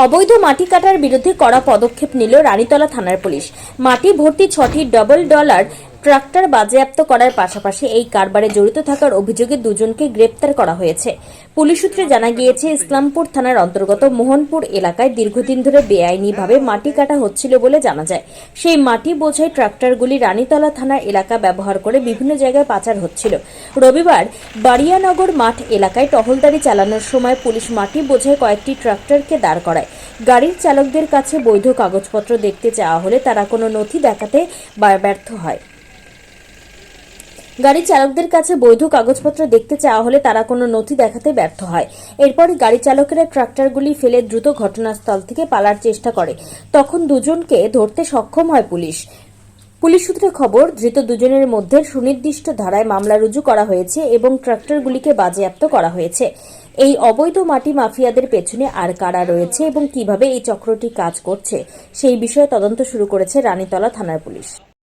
অবৈধ মাটি কাটার বিরুদ্ধে কড়া পদক্ষেপ নিল রানীতলা থানার পুলিশ। মাটি ভর্তি ছটি ডবল ডলার ট্রাক্টর বাজেয়াপ্ত করার পাশাপাশি এই কারবারে জড়িত থাকার অভিযোগে দুজনকে গ্রেপ্তার করা হয়েছে। পুলিশ সূত্রে জানা গিয়েছে, ইসলামপুর থানার অন্তর্গত মোহনপুর এলাকায় দীর্ঘদিন ধরে বেআইনিভাবে মাটি কাটা হচ্ছিল বলে জানা যায়। সেই মাটি বোঝাই ট্রাক্টরগুলি রানীতলা থানার এলাকা ব্যবহার করে বিভিন্ন জায়গায় পাচার হচ্ছিল। রবিবার বাড়িয়ানগর মাঠ এলাকায় টহলদারি চালানোর সময় পুলিশ মাটি বোঝাই কয়েকটি ট্রাক্টরকে দাঁড় করায়। গাড়ির চালকদের কাছে বৈধ কাগজপত্র দেখতে চাওয়া হলে তারা কোনো নথি দেখাতে ব্যর্থ হয়। গাড়ি চালকদের কাছে বৈধ কাগজপত্র দেখতে চাওয়া হলে তারা কোনো নথি দেখাতে ব্যর্থ হয়। এরপরই গাড়ি চালকেরা ট্রাক্টরগুলি ফেলে দ্রুত ঘটনাস্থল থেকে পালার চেষ্টা করে। তখন দুজনকে ধরতে সক্ষম হয় পুলিশ। পুলিশ সূত্রে খবর, ধৃত দুজনের মধ্যে সুনির্দিষ্ট ধারায় মামলা রুজু করা হয়েছে এবং ট্রাক্টরগুলিকে বাজেয়াপ্ত করা হয়েছে। এই অবৈধ মাটি মাফিয়াদের পেছনে আর কারা রয়েছে এবং কীভাবে এই চক্রটি কাজ করছে, সেই বিষয়ে তদন্ত শুরু করেছে রানীতলা থানার পুলিশ।